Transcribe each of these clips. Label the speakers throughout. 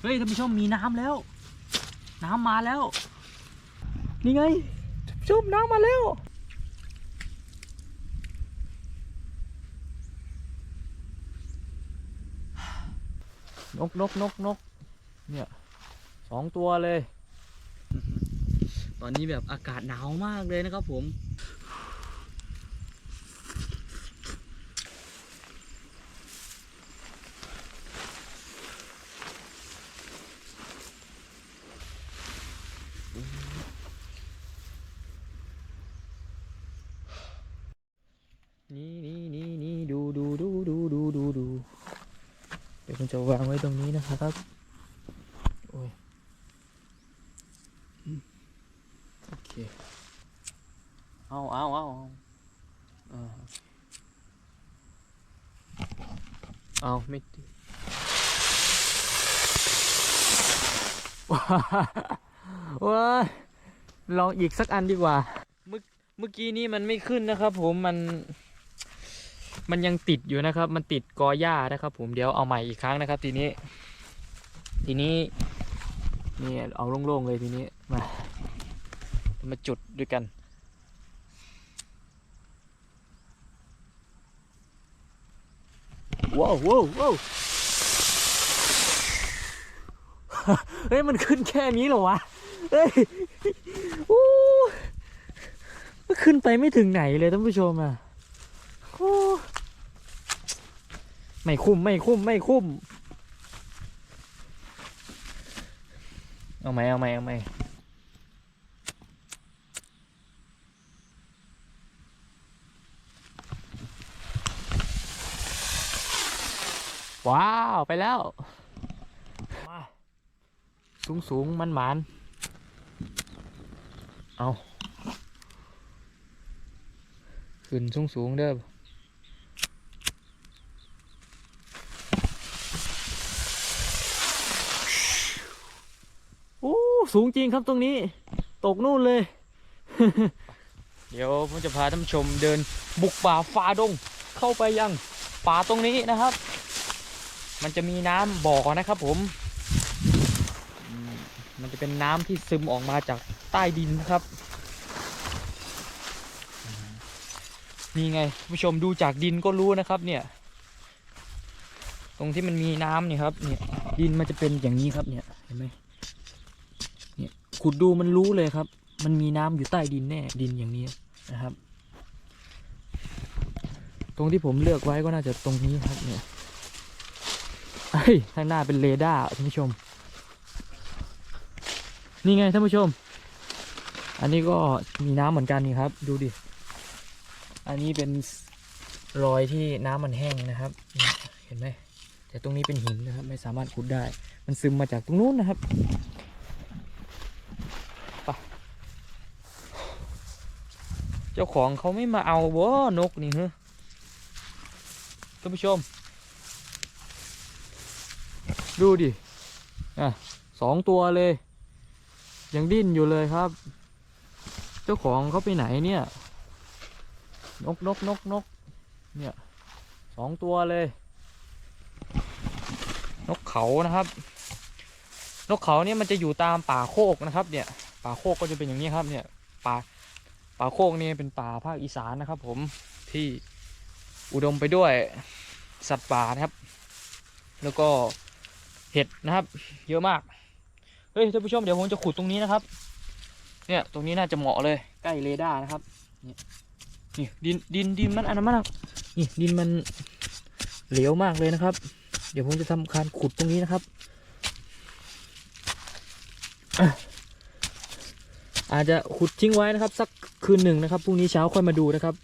Speaker 1: เฮ้ยท่านผู้ชมมีน้ำแล้ว น้ำมาแล้ว นี่ไงท่านผู้ชมน้ำมาแล้ว นกนกนกนกเนี่ยสองตัวเลย ตอนนี้แบบอากาศหนาวมากเลยนะครับผม นี่นี่นี่นี่ดูดูดูดูดูดูดูเดี๋ยวผม จะวางไว้ตรงนี้นะครับโอ้ยอืมโอเคเอาเอาเอาเอาอ่าเอาไม่ติดว้าว้าลองอีกสักอันดีกว่าเมื่อเมื่อกี้นี้มันไม่ขึ้นนะครับผมมัน มันยังติดอยู่นะครับ มันติดกอหญ้านะครับ ผมเดี๋ยวเอาใหม่อีกครั้งนะครับ ทีนี้ ทีนี้นี่เอาโล่งๆเลยทีนี้มามาจุดด้วยกัน ว้าวว้าวว้าวเฮ้ยมันขึ้นแค่นี้เหรอวะเฮ้ยโอ้มันขึ้นไปไม่ถึงไหนเลยท่านผู้ชมอะโอ้ ไม่คุ้มไม่คุ้มไม่คุ้ม เอาไหมเอาไหมเอาไหมว้าว ไปแล้ว มา สูงสูงมันหมาน เอา ขึ้นสูงสูงเด้อ โอ้ สูงจริงครับตรงนี้ ตกนู่นเลย เดี๋ยวผมจะพาท่านผู้ชมเดินบุกป่าฝ่าดง เข้าไปยังป่าตรงนี้นะครับ มันจะมีน้ำบ่อนะครับผมอืมมันจะเป็นน้ำที่ซึมออกมาจากใต้ดินนะครับอืมนี่ไงท่านผู้ชมดูจากดินก็รู้นะครับเนี่ย ตรงที่มันมีน้ำเนี่ยครับเนี่ยดินมันจะเป็นอย่างนี้ครับเนี่ยเห็นไหม ขุดดูมันรู้เลยครับ มันมีน้ำอยู่ใต้ดินแน่ดินอย่างนี้นะครับ ตรงที่ผมเลือกไว้ก็น่าจะตรงนี้ครับเนี่ยเฮ้ยข้างหน้าเป็นเรดาร์ท่านผู้ชม นี่ไงท่านผู้ชม อันนี้ก็มีน้ำเหมือนกันนี่ครับ ดูดิ อันนี้เป็นรอยที่น้ำมันแห้งนะครับ เห็นไหมแต่ตรงนี้เป็นหินนะครับ ไม่สามารถขุดได้ มันซึมมาจากตรงนู้นนะครับ เจ้าของเขาไม่มาเอาบ่นกนี่ฮะท่านผู้ชม ดูดิอะสองตัวเลย ยังดิ้นอยู่เลยครับ เจ้าของเขาไปไหนเนี่ย นกนกนกนกเนี่ยสองตัวเลย นกเขานะครับ นกเขาเนี่ยมันจะอยู่ตามป่าโคกนะครับ เนี่ย ป่าโคกก็จะเป็นอย่างนี้ครับ เนี่ยป่า ป่าโคกนี่เป็นป่าภาคอีสานนะครับ ผมที่อุดมไปด้วยสัตว์ป่านะครับ แล้วก็เห็ดนะครับ เยอะมากเฮ้ยท่านผู้ชมเดี๋ยวผมจะขุดตรงนี้นะครับ เนี่ยตรงนี้น่าจะเหมาะเลยใกล้เรดาร์นะครับนี่ดินดินดินมันอันนั้นมากนี่ดินมันเหลวมากเลยนะครับ เดี๋ยวผมจะทำการขุดตรงนี้นะครับ อาจจะขุดทิ้งไว้นะครับ สัก คืนหนึ่งนะครับพรุ่งนี้เช้าค่อยมาดูนะครับ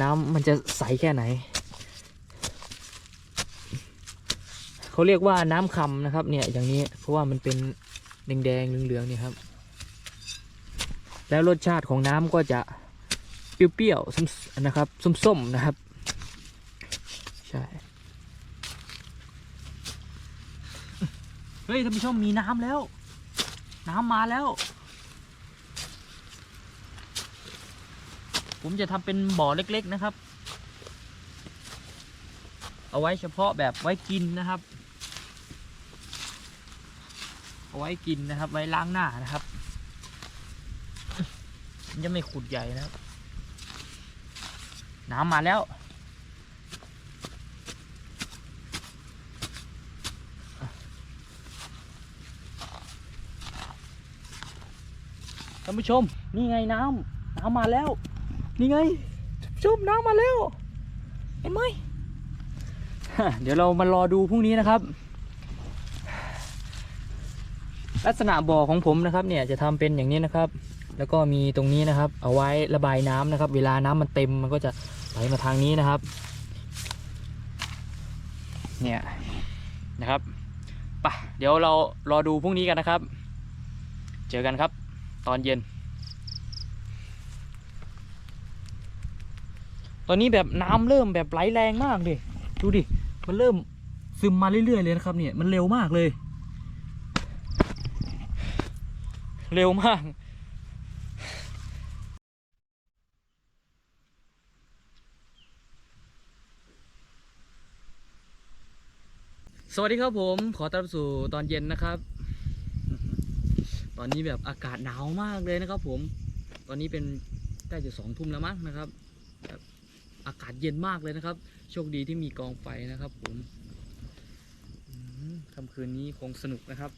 Speaker 1: น้ำมันจะใสแค่ไหนเขาเรียกว่าน้ำคำนะครับ เนี่ยอย่างนี้เพราะว่ามันเป็นแดงๆเหลืองๆเนี่ยครับ แล้วรสชาติของน้ำก็จะเปรี้ยวๆนะครับส้มๆนะครับใช่เฮ้ยท่านผู้ชมมีน้ำแล้ว น้ำมาแล้ว ผมจะทำเป็นบ่อเล็กๆนะครับ เอาไว้เฉพาะแบบไว้กินนะครับ เอาไว้กินนะครับ ไว้ล้างหน้านะครับมันจะไม่ขุดใหญ่นะครับ น้ำมาแล้วท่านผู้ชม นี่ไงน้ำน้ำมาแล้ว นี่ไงท่านผู้ชมน้ำมาแล้วเห็นไหมเดี๋ยวเรามารอดูพรุ่งนี้นะครับ ลักษณะบ่อของผมนะครับ เนี่ยจะทำเป็นอย่างนี้นะครับ แล้วก็มีตรงนี้นะครับ เอาไว้ระบายน้ำนะครับ เวลาน้ำมันเต็มมันก็จะไหลมาทางนี้นะครับ เนี่ยนะครับปะเดี๋ยวเรารอดูพรุ่งนี้กันนะครับ เจอกันครับ ตอนเย็น ตอนนี้แบบน้ำเริ่มแบบไหลแรงมากเลย ดูดิ มันเริ่มซึมมาเรื่อยๆเลยนะครับเนี่ย มันเร็วมากเลย เร็วมาก สวัสดีครับผม ขอต้อนรับสู่ตอนเย็นนะครับ ตอนนี้แบบอากาศหนาวมากเลยนะครับผม ตอนนี้เป็นใกล้จะสองทุ่มแล้วมั้งนะครับ แบบ อากาศเย็นมากเลยนะครับ โชคดีที่มีกองไฟนะครับผมค่ำคืนนี้คงสนุกนะครับ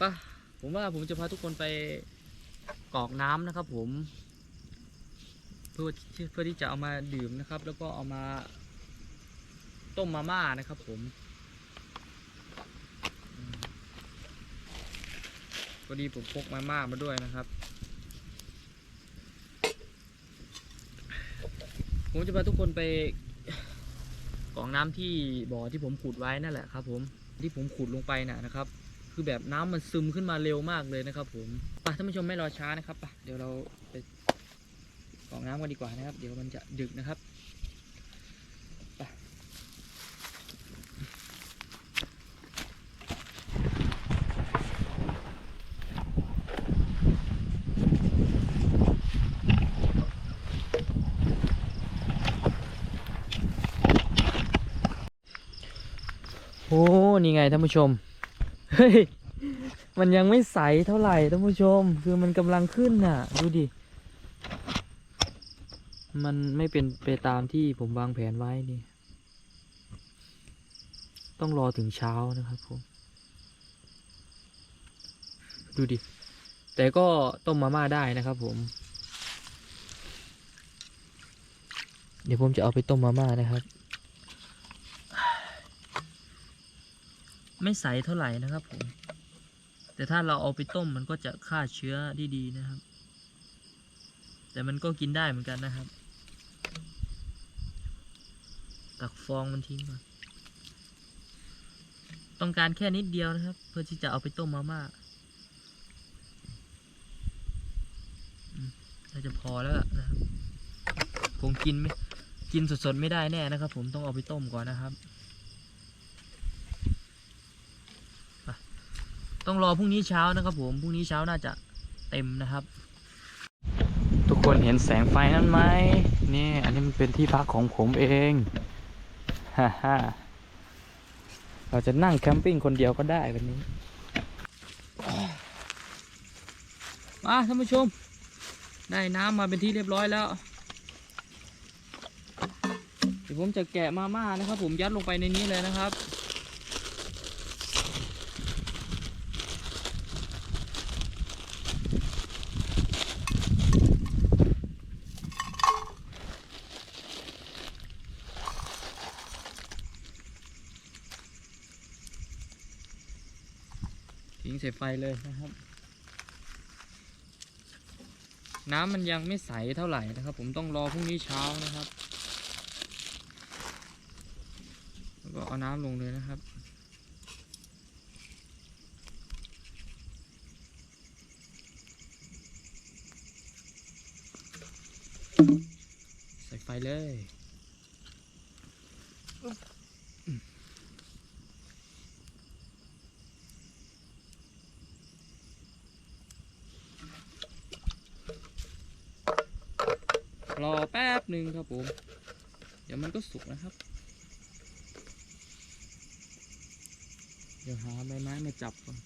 Speaker 1: ปะผมว่าผมจะพาทุกคนไปกรอกน้ำนะครับ ผม เพื่อเพื่อที่จะเอามาดื่มนะครับ แล้วก็เอามาต้มมาม่านะครับ ผมพอดีผมพกมาม่ามาด้วยนะครับ ผมจะพาทุกคนไปกองน้ำที่บ่อที่ผมขุดไว้นั่นแหละครับ ผมที่ผมขุดลงไปน่ะนะครับ คือแบบน้ำมันซึมขึ้นมาเร็วมากเลยนะครับ ผมไปท่านผู้ชมไม่รอช้านะครับไปเดี๋ยวเราไปกองน้ำกันดีกว่านะครับ เดี๋ยวมันจะดึกนะครับไปโอ้นี่ไงท่านผู้ชม เฮ้ย มันยังไม่ใสเท่าไหร่ท่านผู้ชม คือมันกำลังขึ้นน่ะ ดูดิ มันไม่เป็นไปตามที่ผมวางแผนไว้นี่ ต้องรอถึงเช้านะครับผม ดูดิ แต่ก็ต้มมาม่าได้นะครับผม เดี๋ยวผมจะเอาไปต้มมาม่านะครับ ไม่ใสเท่าไหร่นะครับผม แต่ถ้าเราเอาไปต้มมันก็จะฆ่าเชื้อได้ดีนะครับ แต่มันก็กินได้เหมือนกันนะครับ ตักฟองมันทิ้งก่อนต้องการแค่นิดเดียวนะครับ เพื่อที่จะเอาไปต้มมาม่าน่าจะพอแล้วนะครับคงกินไม่กินสดๆไม่ได้แน่นะครับ ผมต้องเอาไปต้มก่อนนะครับไป ต้องรอพรุ่งนี้เช้านะครับผมพรุ่งนี้เช้าน่าจะเต็มนะครับ ทุกคนเห็นแสงไฟนั้นไหมนี่อันนี้มันเป็นที่พักของผมเองฮ่าฮ่าเราจะนั่งแคมปิ้งคนเดียวก็ได้วันนี้มาท่านผู้ชม ได้น้ำมาเป็นที่เรียบร้อยแล้ว เดี๋ยวผมจะแกะมาม่านะครับ ผมยัดลงไปในนี้เลยนะครับ ใส่ไฟเลยนะครับ น้ำมันยังไม่ใสเท่าไหร่นะครับ ผมต้องรอพรุ่งนี้เช้านะครับแล้วก็เอาน้ำลงเลยนะครับใส่ไฟเลยรอแป๊บห นึ่งครับผม เดี๋ยวมันก็สุกนะครับ เดี๋ยวเดี๋ยวหาใบไม้มาจับก่อน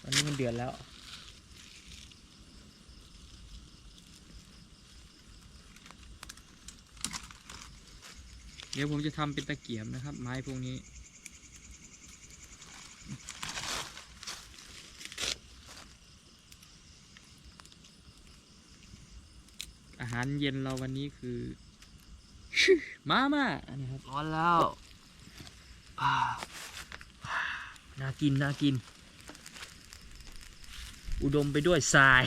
Speaker 1: ตอนนี้มันเดือดแล้วเดี๋ยวผมจะทำเป็นตะเกียบนะครับ ไม้พวกนี้าหารเย็นเราวันนี้คือมาม่านะครับร้อนแล้วอ่าน่ากินน่ากิน อุดมไปด้วยทราย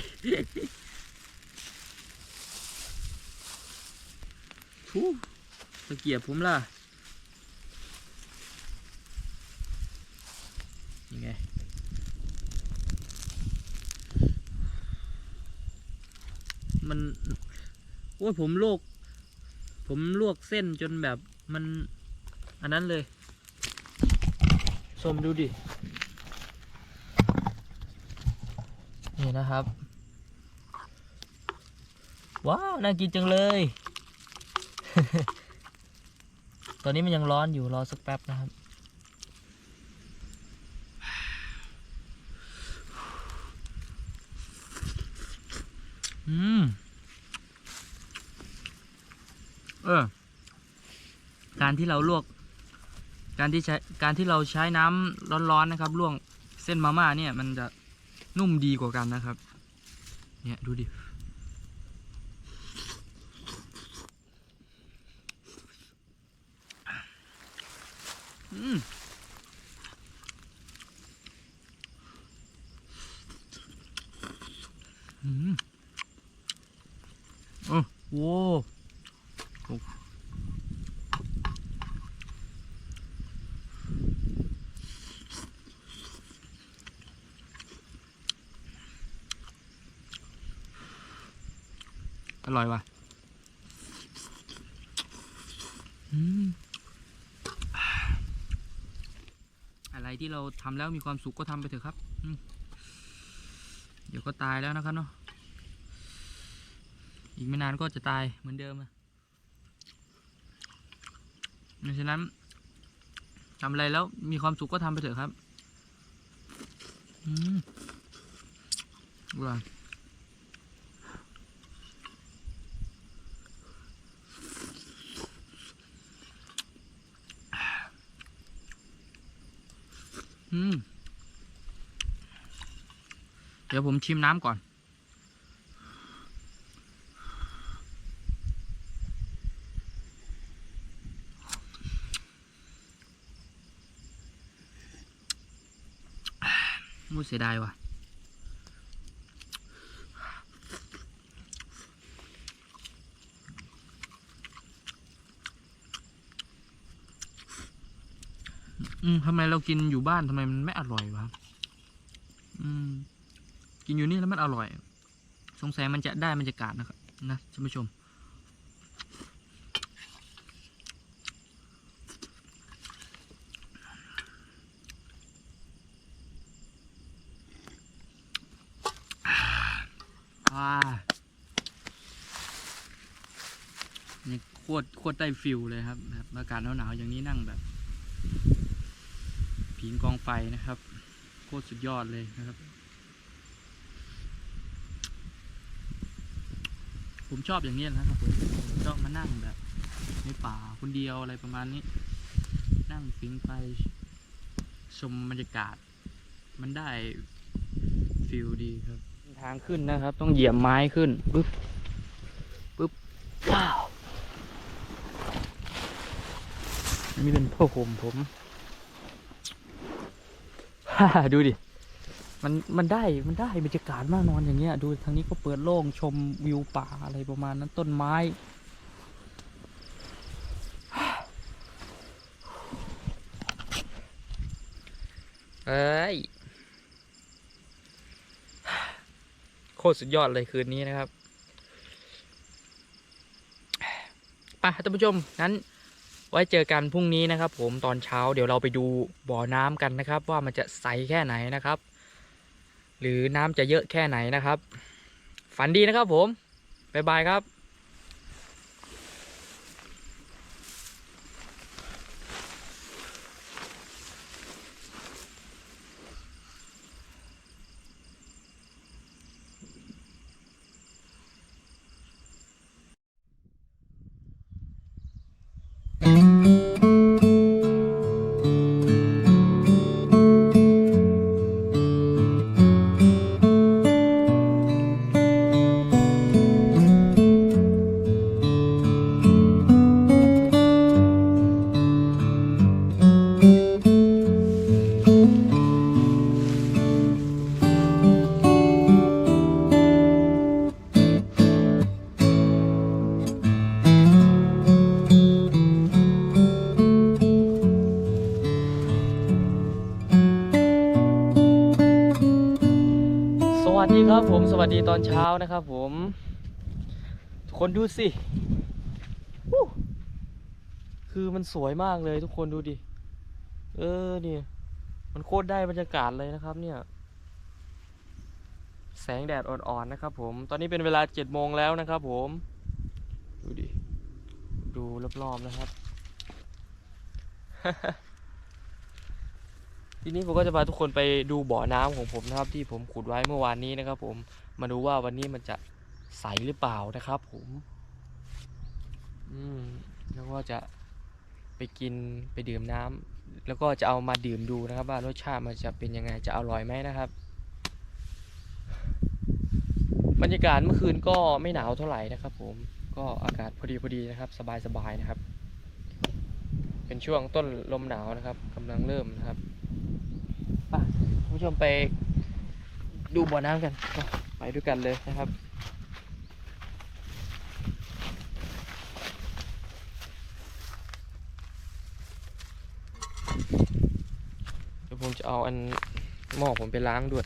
Speaker 1: ทูตะเกียบผมล่ะ ยังไงมัน โอ้ยผมลวกผมลวกเส้นจนแบบมัน อันนั้นเลยชมดูดิ นี่นะครับ ว้าว น่ากินจังเลย ตอนนี้มันยังร้อนอยู่รอสักแป๊บนะครับ อืม เออ การที่เราลวก การที่ใช้การที่เราใช้น้ำร้อนๆนะครับลวกเส้นมาม่าเนี่ย มันจะนุ่มดีกว่ากันนะครับ เนี่ยดูดิอืมอืมโอ้โห อร่อยว่ะอืมอะไรที่เราทำแล้วมีความสุขก็ทำไปเถอะครับ เดี๋ยวก็ตายแล้วนะครับเนาะ อีกไม่นานก็จะตายเหมือนเดิมอะดังฉะนั้นทำอะไรแล้วมีความสุขก็ทำไปเถอะครับ อืมอร่อย เดี๋ยวผมชิมน้ำก่อน มูเสียดายว่ะ อืมทำไมเรากินอยู่บ้านทำไมมันไม่อร่อยวะอืม กินอยู่นี่แล้วมันอร่อย สงสัยมันจะได้มันจะกาดนะครับนะท่านผู้ชม อ่านี่โคตรโคตรได้ฟิลเลยครับแบบอากาศหนาวๆอย่างนี้นั่งแบบ ผิงกองไฟนะครับ โคตรสุดยอดเลยนะครับ ผมชอบอย่างนี้นะครับผมชอบมานั่งแบบในป่าคนเดียวอะไรประมาณนี้ นั่งผิงไฟชมบรรยากาศ มันได้ฟิลดีครับ ทางขึ้นนะครับ ต้องเหยียบไม้ขึ้นปึ๊บปึ๊บว้าวอันนี้เป็นผ้าห่มผม ดูดิ มันมันได้มันได้บรรยากาศมากนอนอย่างเงี้ย ดูทางนี้ก็เปิดโล่งชมวิวป่าอะไรประมาณนั้นต้นไม้เอ้ยโคตรสุดยอดเลยคืนนี้นะครับ ไปท่านผู้ชม นั้น ไว้เจอกันพรุ่งนี้นะครับ ผมตอนเช้าเดี๋ยวเราไปดูบ่อน้ำกันนะครับ ว่ามันจะใสแค่ไหนนะครับ หรือน้ำจะเยอะแค่ไหนนะครับ ฝันดีนะครับผมบ๊ายบายครับ ตอนเช้านะครับผมทุกคนดูสิคือมันสวยมากเลยทุกคนดูดิ เออนี่มันโคตรได้บรรยากาศเลยนะครับเนี่ย แสงแดดอ่อนๆนะครับผม ตอนนี้เป็นเวลาเจ็ดโมงแล้วนะครับผม ดูดิ ดูรอบๆนะครับ ทีนี้ผมก็จะพาทุกคนไปดูบ่อน้ำของผมนะครับ ที่ผมขุดไว้เมื่อวานนี้นะครับผม มาดูว่าวันนี้มันจะใสหรือเปล่านะครับผม อืมแล้วก็จะไปกินไปดื่มน้ำแล้วก็จะเอามาดื่มดูนะครับ ว่ารสชาติมันจะเป็นยังไงจะอร่อยไหมนะครับ บรรยากาศเมื่อคืนก็ไม่หนาวเท่าไหร่นะครับ ผมก็อากาศพอดีพอดีนะครับ สบายๆนะครับ เป็นช่วงต้นลมหนาวนะครับกำลังเริ่มนะครับไปผู้ชมไปดูบ่อน้ำกันก็ ไปด้วยกันเลยนะครับ เดี๋ยวผมจะเอาอันหม้อผมไปล้างด้วย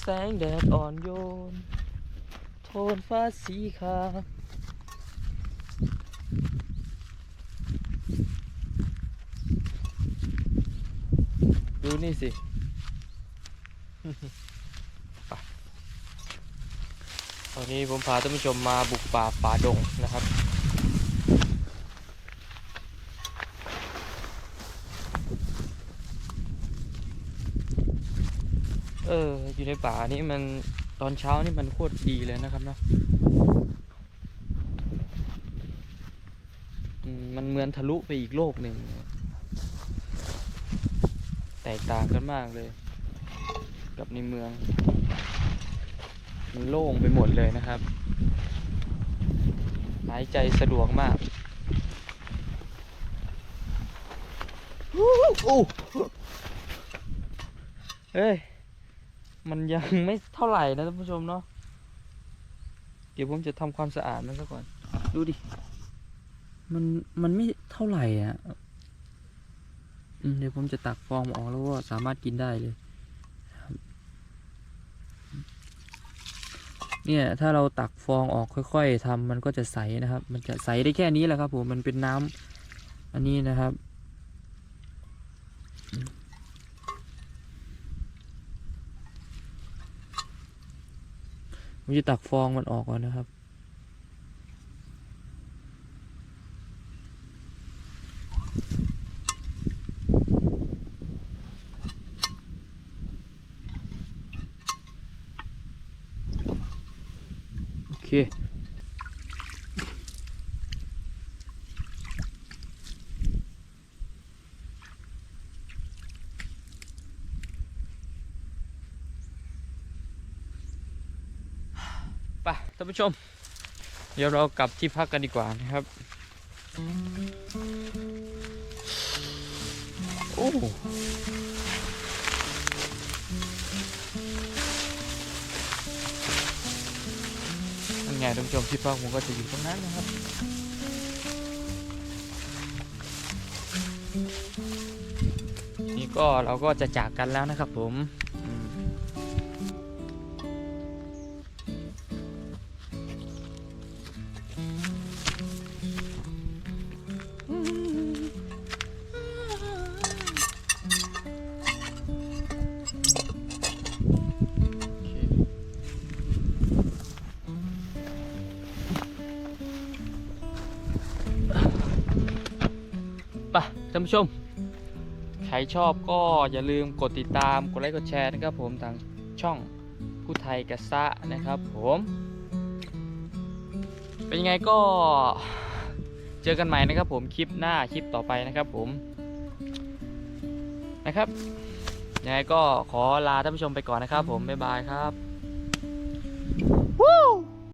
Speaker 1: แสงแดดอ่อนโยน โทนฟ้าสีขาว ดูนี่สิ ตอนนี้ผมพาท่านผู้ชมมาบุกป่าป่าดงนะครับ เออ อยู่ในป่านี่มันตอนเช้านี่มันโคตรดีเลยนะครับเนาะมันเหมือนทะลุไปอีกโลกหนึ่ง แตกต่างกันมากเลย กับในเมือง มันโล่งไปหมดเลยนะครับ หายใจสะดวกมากเฮ้ย มันยังไม่เท่าไหร่นะท่านผู้ชมเนาะ เดี๋ยวผมจะทำความสะอาดมันซะก่อน ดูดิ มัน มันไม่เท่าไหร่อะ เดี๋ยวผมจะตักฟองออกแล้วก็สามารถกินได้เลยเนี่ยถ้าเราตักฟองออกค่อย ๆทำมันก็จะใสนะครับ มันจะใสได้แค่นี้แหละครับ ผมมันเป็นน้ำอันนี้นะครับ ผมจะตักฟองมันออกก่อนนะครับ ไปท่านผู้ชม เดี๋ยวเรากลับที่พักกันดีกว่านะครับ โอ้ ไงท่านผู้ชมที่พักผมก็จะอยู่ตรงนั้นนะครับนี่ก็เราก็จะจากกันแล้วนะครับผม ผู้ชม ใครชอบก็อย่าลืมกดติดตาม กดไลค์ กดแชร์นะครับผมทางช่องผู้ไทยกระซะนะครับผม เป็นยังไงก็เจอกันใหม่นะครับผมคลิปหน้าคลิปต่อไปนะครับผมนะครับยังไงก็ขอลาท่านผู้ชมไปก่อนนะครับผมบ๊ายบายครับ